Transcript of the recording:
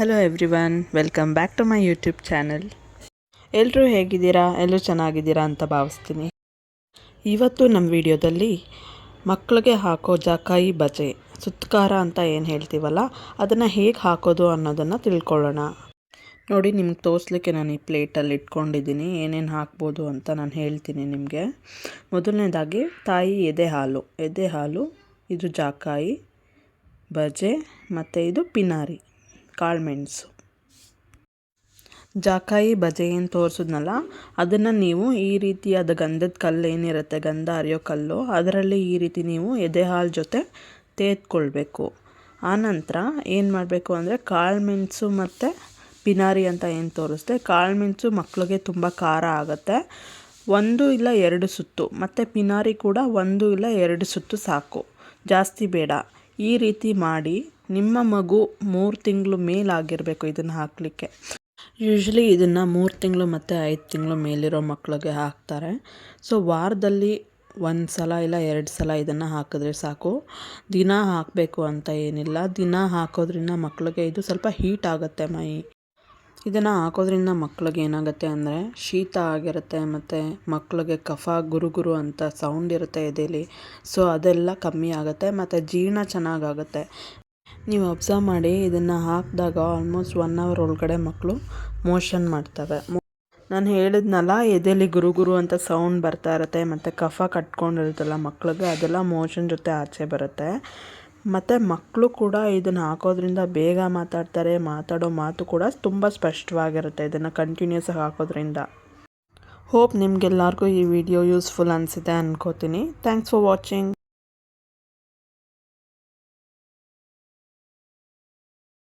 Hello everyone welcome back to my YouTube channel ಎಲ್ಲರೂ ಹೇಗಿದ್ದೀರಾ? ಎಲ್ಲರೂ ಚೆನ್ನಾಗಿದ್ದೀರಾ ಅಂತ ಭಾವಿಸ್ತೀನಿ. ಇವತ್ತು ನಮ್ಮ ವಿಡಿಯೋದಲ್ಲಿ ಮಕ್ಕಳಿಗೆ ಹಾಕೋ ಜಾಕಾಯಿ ಬಜೆ, ಸುತ್ಕಾರ ಅಂತ ಏನು ಹೇಳ್ತೀವಲ್ಲ, ಅದನ್ನು ಹೇಗೆ ಹಾಕೋದು ಅನ್ನೋದನ್ನು ತಿಳ್ಕೊಳ್ಳೋಣ. ನೋಡಿ, ನಿಮ್ಗೆ ತೋರಿಸ್ಲಿಕ್ಕೆ ನಾನು ಈ ಪ್ಲೇಟಲ್ಲಿ ಇಟ್ಕೊಂಡಿದ್ದೀನಿ, ಏನೇನು ಹಾಕ್ಬೋದು ಅಂತ ನಾನು ಹೇಳ್ತೀನಿ ನಿಮಗೆ. ಮೊದಲನೇದಾಗಿ, ತಾಯಿ ಎದೆ ಹಾಲು. ಎದೆ ಹಾಲು, ಇದು ಜಾಕಾಯಿ, ಬಜೆ, ಮತ್ತು ಇದು ಪಿನಾರಿ. ಕಾಳುಮೆಣಸು. ಜಾಕಾಯಿ ಬಜೆ ಏನು ತೋರಿಸಿದ್ನಲ್ಲ, ಅದನ್ನು ನೀವು ಈ ರೀತಿಯಾದ ಗಂಧದ ಕಲ್ಲು ಏನಿರುತ್ತೆ, ಗಂಧ ಅರಿಯೋ ಕಲ್ಲು, ಅದರಲ್ಲಿ ಈ ರೀತಿ ನೀವು ಎದೆ ಹಾಲು ಜೊತೆ ತೇದ್ಕೊಳ್ಬೇಕು. ಆನಂತರ ಏನು ಮಾಡಬೇಕು ಅಂದರೆ, ಕಾಳುಮೆಣಸು ಮತ್ತು ಪಿನಾರಿ ಅಂತ ಏನು ತೋರಿಸ್ದೆ, ಕಾಳುಮೆಣಸು ಮಕ್ಕಳಿಗೆ ತುಂಬ ಖಾರ ಆಗುತ್ತೆ. ಒಂದು ಇಲ್ಲ ಎರಡು ಸುತ್ತು, ಮತ್ತು ಪಿನಾರಿ ಕೂಡ ಒಂದು ಇಲ್ಲ ಎರಡು ಸುತ್ತು ಸಾಕು. ಜಾಸ್ತಿ ಬೇಡ. ಈ ರೀತಿ ಮಾಡಿ ನಿಮ್ಮ ಮಗು ಮೂರು ತಿಂಗಳು ಮೇಲಾಗಿರಬೇಕು ಇದನ್ನು ಹಾಕಲಿಕ್ಕೆ. ಯೂಶ್ವಲಿ ಇದನ್ನು ಮೂರು ತಿಂಗಳು ಮತ್ತು ಐದು ತಿಂಗಳು ಮೇಲಿರೋ ಮಕ್ಕಳಿಗೆ ಹಾಕ್ತಾರೆ. ಸೊ ವಾರದಲ್ಲಿ ಒಂದು ಸಲ ಇಲ್ಲ ಎರಡು ಸಲ ಇದನ್ನು ಹಾಕಿದ್ರೆ ಸಾಕು. ದಿನ ಹಾಕಬೇಕು ಅಂತ ಏನಿಲ್ಲ. ದಿನ ಹಾಕೋದ್ರಿಂದ ಮಕ್ಕಳಿಗೆ ಇದು ಸ್ವಲ್ಪ ಹೀಟ್ ಆಗುತ್ತೆ ಮೈ. ಇದನ್ನು ಹಾಕೋದ್ರಿಂದ ಮಕ್ಕಳಿಗೆ ಏನಾಗುತ್ತೆ ಅಂದರೆ ಶೀತ ಆಗಿರುತ್ತೆ ಮತ್ತು ಮಕ್ಕಳಿಗೆ ಕಫ ಗುರು ಗುರು ಅಂತ ಸೌಂಡ್ ಇರುತ್ತೆ ಎದೆಯಲ್ಲಿ ಸೊ ಅದೆಲ್ಲ ಕಮ್ಮಿ ಆಗುತ್ತೆ ಮತ್ತು ಜೀರ್ಣ ಚೆನ್ನಾಗಾಗುತ್ತೆ. ನೀವು ಅಬ್ಸರ್ವ್ ಮಾಡಿ ಇದನ್ನು ಹಾಕಿದಾಗ ಆಲ್ಮೋಸ್ಟ್ ಒನ್ ಅವರ್ ಒಳಗಡೆ ಮಕ್ಕಳು ಮೋಷನ್ ಮಾಡ್ತವೆ. ನಾನು ಹೇಳಿದ್ನಲ್ಲ, ಎದೆಲಿ ಗುರು ಗುರು ಅಂತ ಸೌಂಡ್ ಬರ್ತಾ ಇರುತ್ತೆ, ಮತ್ತು ಕಫ ಕಟ್ಕೊಂಡಿರುತ್ತಲ್ಲ ಮಕ್ಳಿಗೆ, ಅದೆಲ್ಲ ಮೋಷನ್ ಜೊತೆ ಆಚೆ ಬರುತ್ತೆ. ಮತ್ತು ಮಕ್ಕಳು ಕೂಡ ಇದನ್ನು ಹಾಕೋದ್ರಿಂದ ಬೇಗ ಮಾತಾಡ್ತಾರೆ, ಮಾತಾಡೋ ಮಾತು ಕೂಡ ತುಂಬ ಸ್ಪಷ್ಟವಾಗಿರುತ್ತೆ ಇದನ್ನು ಕಂಟಿನ್ಯೂಸ್ ಆಗಿ ಹಾಕೋದ್ರಿಂದ. ಹೋಪ್ ನಿಮಗೆಲ್ಲರಿಗೂ ಈ ವಿಡಿಯೋ ಯೂಸ್ಫುಲ್ ಅನಿಸಿದೆ ಅನ್ಕೋತೀನಿ. Thanks for watching